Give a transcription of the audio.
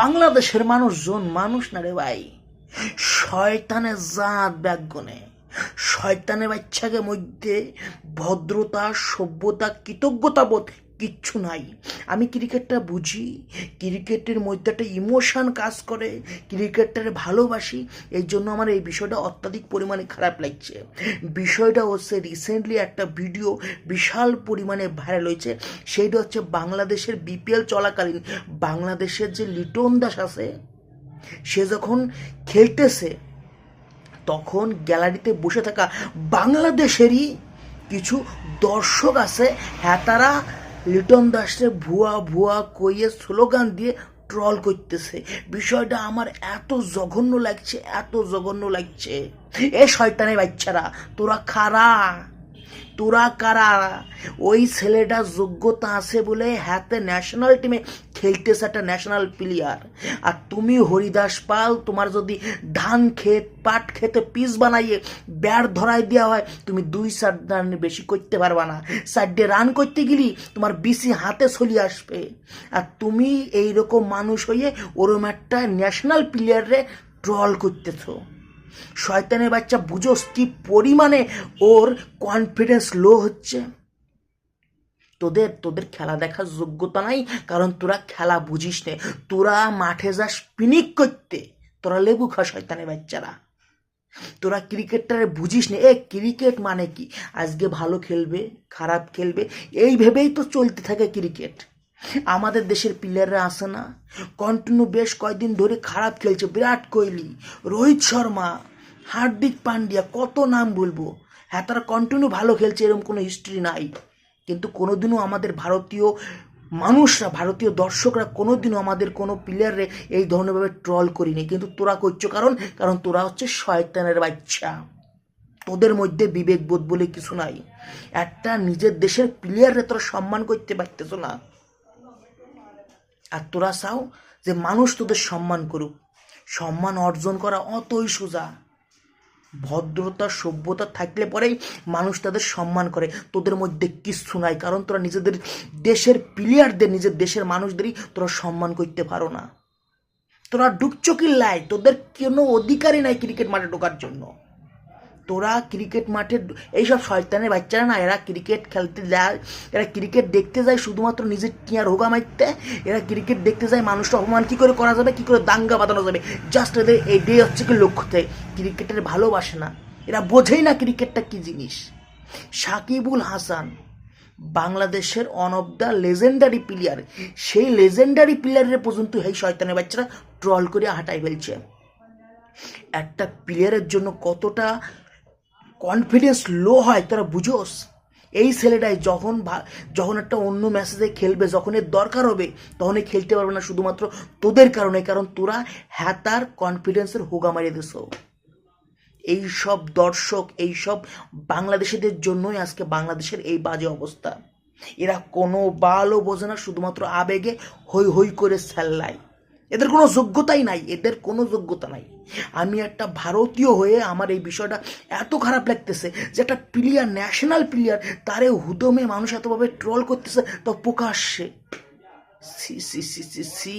বাংলাদেশের মানুষজন, মানুষ না রে ভাই। শয়তানের জাত ব্যাগনে শয়তানের বাচ্চাকে মধ্যে ভদ্রতা, সভ্যতা, কৃতজ্ঞতা বোধ কিচ্ছু নাই। আমি ক্রিকেটটা বুঝি, ক্রিকেটের মধ্যে একটা ইমোশান কাজ করে, ক্রিকেটটারে ভালোবাসি এই জন্য আমার এই বিষয়টা অত্যাধিক পরিমাণে খারাপ লাগছে। বিষয়টা হচ্ছে রিসেন্টলি একটা ভিডিও বিশাল পরিমাণে ভাইরাল হয়েছে, সেইটা হচ্ছে বাংলাদেশের বিপিএল চলাকালীন বাংলাদেশের যে লিটন দাস আছে, সে যখন খেলতেছে, তখন গ্যালারিতে বসে থাকা বাংলাদেশেরই কিছু দর্শক আছে হ্যাঁ তারা লিটন দাসরে ভুয়া ভুয়া কইয়ে স্লোগান দিয়ে ট্রল করতেছে। বিষয়টা আমার এত জঘন্য লাগছে, এত জঘন্য লাগছে। এ শয়তানের বাচ্চারা, তোরা খারা তোরা কারা? ওই ছেলেটার যোগ্যতা আছে বলে হাতে ন্যাশনাল টিমে খেলতেছে একটা ন্যাশনাল প্লেয়ার আর তুমি হরিদাস পাল, তোমার যদি ধান ক্ষেত, পাট খেতে পিস বানাইয়ে ব্যাট ধরাই দেওয়া হয়, তুমি দুই চার রান বেশি করতে পারবা না। চারটে রান করতে গেলি তোমার বিসি হাতে চলে আসবে। আর তুমি এই রকম মানুষ হয়ে ওরম একটা ন্যাশনাল প্লেয়ারে ট্রল করতেছো। শয়তানের বাচ্চা, বুঝোস কি পরিমাণে ওর কনফিডেন্স লো হচ্ছে? তোদের তোদের খেলা দেখার যোগ্যতা নাই, কারণ তোরা খেলা বুঝিস নে। তোরা মাঠে যাস পিনিক করতে। তোরা লেবু খা, শয়তানের বাচ্চারা। তোরা ক্রিকেটটারে বুঝিস নে। এ, ক্রিকেট মানে কি? আজকে ভালো খেলবে, খারাপ খেলবে, এই ভেবেই তো চলতে থাকে ক্রিকেট। আমাদের দেশের প্লেয়াররা আসে না। কন্টিনিউ বেশ কয়েকদিন ধরে খারাপ খেলছে, বিরাট কোহলি, রোহিত শর্মা, হার্দিক পান্ডিয়া, কত নাম বলব? হ্যাঁ তারা কন্টিনিউ ভালো খেলছে, এরকম কোনো হিস্ট্রি নাই। কিন্তু কোনোদিনও আমাদের ভারতীয় মানুষরা, ভারতীয় দর্শকরা কোনোদিনও আমাদের কোনো প্লেয়ারে এই ধরনেরভাবে ট্রল করিনি। কিন্তু তোরা করছ কারণ? কারণ তোরা হচ্ছে শয়তানের বাচ্চা। তোদের মধ্যে বিবেকবোধ বলে কিছু নাই। একটা নিজের দেশের প্লেয়ারে তোরা সম্মান করতে পারতেছ না। আর তোরা চাও যে মানুষ তোদের সম্মান করুক। সম্মান অর্জন করা অতই সোজা। ভদ্রতা, সভ্যতা থাকলে পরেই মানুষ তাদের সম্মান করে। তোদের মধ্যে কিচ্ছু নাই, কারণ তোরা নিজেদের দেশের প্লেয়ারদের নিজের দেশের মানুষদেরই তোরা সম্মান করতে পারো না। তোরা ডুকচকিল্লায় কিল্লায় তোদের কোনো অধিকারই নাই ক্রিকেট মাঠে ঢোকার জন্য। তোরা ক্রিকেট মাঠে এইসব শয়তানের বাচ্চারা না, এরা ক্রিকেট খেলতে যায়, এরা ক্রিকেট দেখতে যায় শুধুমাত্র নিজের টিয়া হোগা মারতে এরা ক্রিকেট দেখতে যায়, মানুষটা অপমান কী করে করা যাবে, কী করে দাঙ্গা বাঁধানো যাবে। জাস্ট এদের এই ডে হচ্ছে কি লক্ষ্যতে। ক্রিকেটের ভালোবাসে না। এরা বোঝেই না ক্রিকেটটা কী জিনিস। সাকিবুল হাসান বাংলাদেশের one of the legendary player সেই লেজেন্ডারি প্লেয়ারের পর্যন্ত এই শয়তানের বাচ্চারা ট্রল করে হাঁটাই ফেলছে। একটা প্লেয়ারের জন্য কতটা কনফিডেন্স লো হয়, তোরা বুঝোস। এই ছেলেটাই যখন যখন একটা অন্য ম্যাচে খেলবে, যখন এর দরকার হবে, তখনই খেলতে পারবে না শুধুমাত্র তোদের কারণে, কারণ তোরা হ্যাতার কনফিডেন্সের হোগা মারিয়ে দিস। এই সব দর্শক, এই সব বাংলাদেশিদের জন্যই আজকে বাংলাদেশের এই বাজে অবস্থা। এরা কোনো বালও বোঝে না, শুধুমাত্র আবেগে হই হই করে স্যাল্লায় এদের কোনো যোগ্যতাই নাই, এদের কোনো যোগ্যতা নাই। আমি একটা ভারতীয় হয়ে আমার এই বিষয়টা এত খারাপ লাগতেছে যে একটা প্লেয়ার ন্যাশনাল প্লেয়ার তারে হুদমে মানুষ এতভাবে ট্রল করতেছে তো প্রকাশ্যে। C C C C C